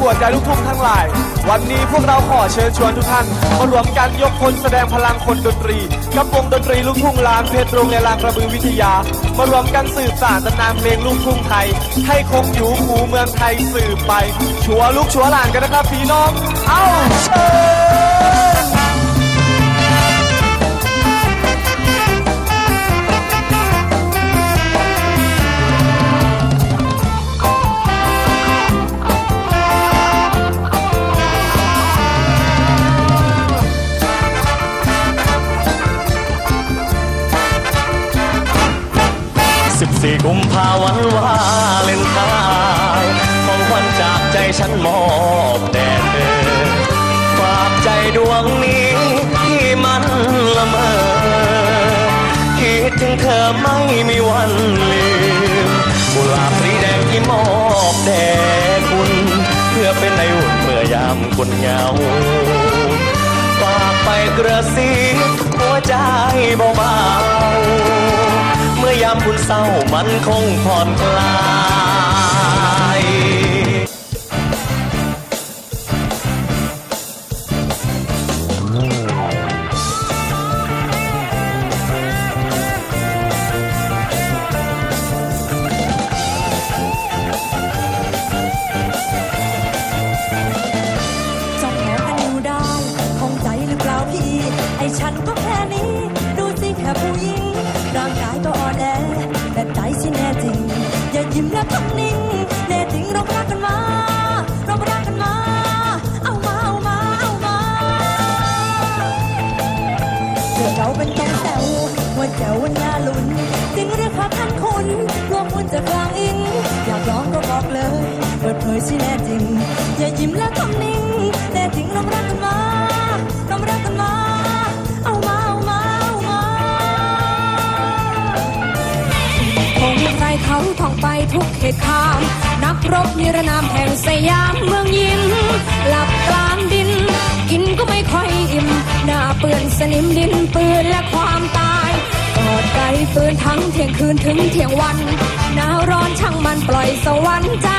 หัวใจลูกทุ่งทั้งหลาย วันนี้พวกเราขอเชิญชวนทุกท่านมารวมกันยกพลแสดงพลังคนดนตรีกับวงดนตรีลูกทุ่งลานเพชรโรงในลานกระบือวิทยา มารวมกันสืบสานตำนานเพลงลูกทุ่งไทย ให้คงอยู่หูเมืองไทยสืบไป ชัวร์ลูกชัวร์หลานกันนะครับพี่น้อง เอ้าเชิญ 14กุมภาวันวาเลนไทน์ของขวัญจากใจฉันมอบแด่เธอฝากใจดวงนี้ที่มันละเมอคิดถึงเธอไม่มีวันลืมกุหลาบสีแดงที่มอบแด่คุณ เพื่อเป็นในอุ่นเมื่อยามคุณเหงาฝากไปกระซิบหัวใจเบาๆ ยามคุณเศร้ามันคงผ่อนคลาย วันน่าลุ้นจริงหรือครับท่านคุณรวมคุณจะกลางอินอยากร้องก็บอกเลย เปิดเผยสิแน่จริง อย่ายิ้มและทำนิ่ง กเหตุกามนักรบนิรนามแห่งสยามเมืองยิ้มหลับกลางดิน กินก็ไม่ค่อยอิ่ม หน้าเปื้อนสนิมดินปืนและความตายกอดไกลปืนทั้งเที่ยงคืนถึงเที่ยงวันหนาวร้อนช่างมันปล่อยสวรรค์จ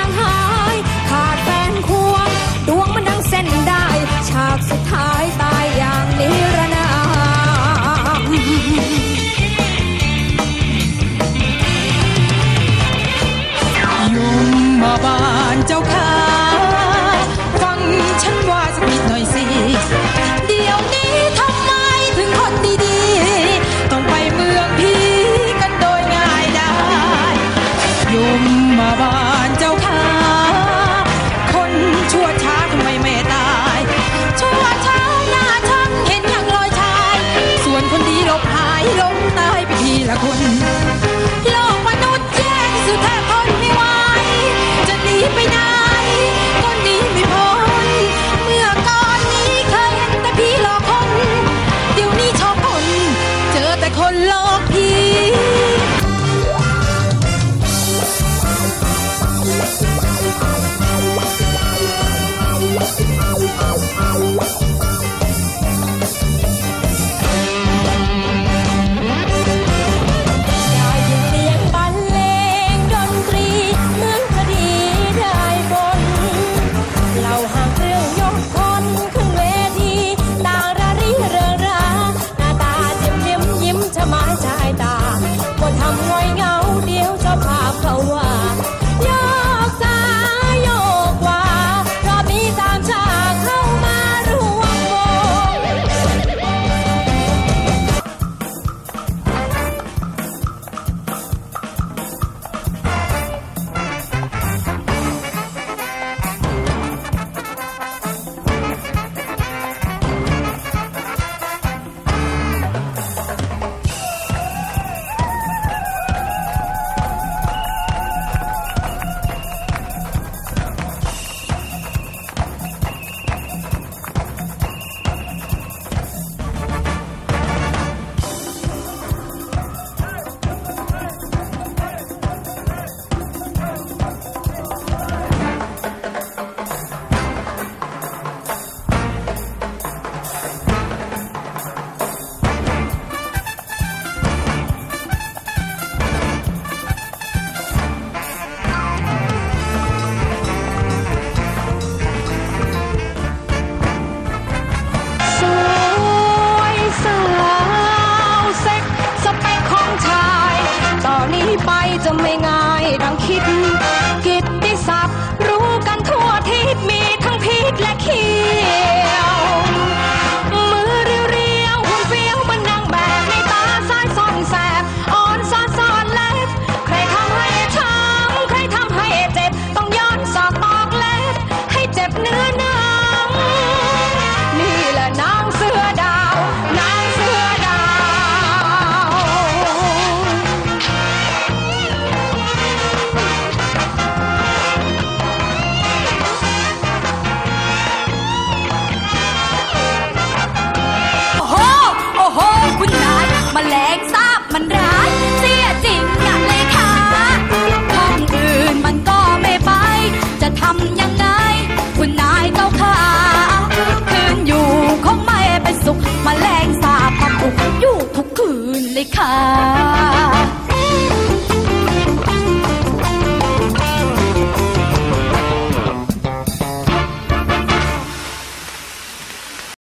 เลยค่ะ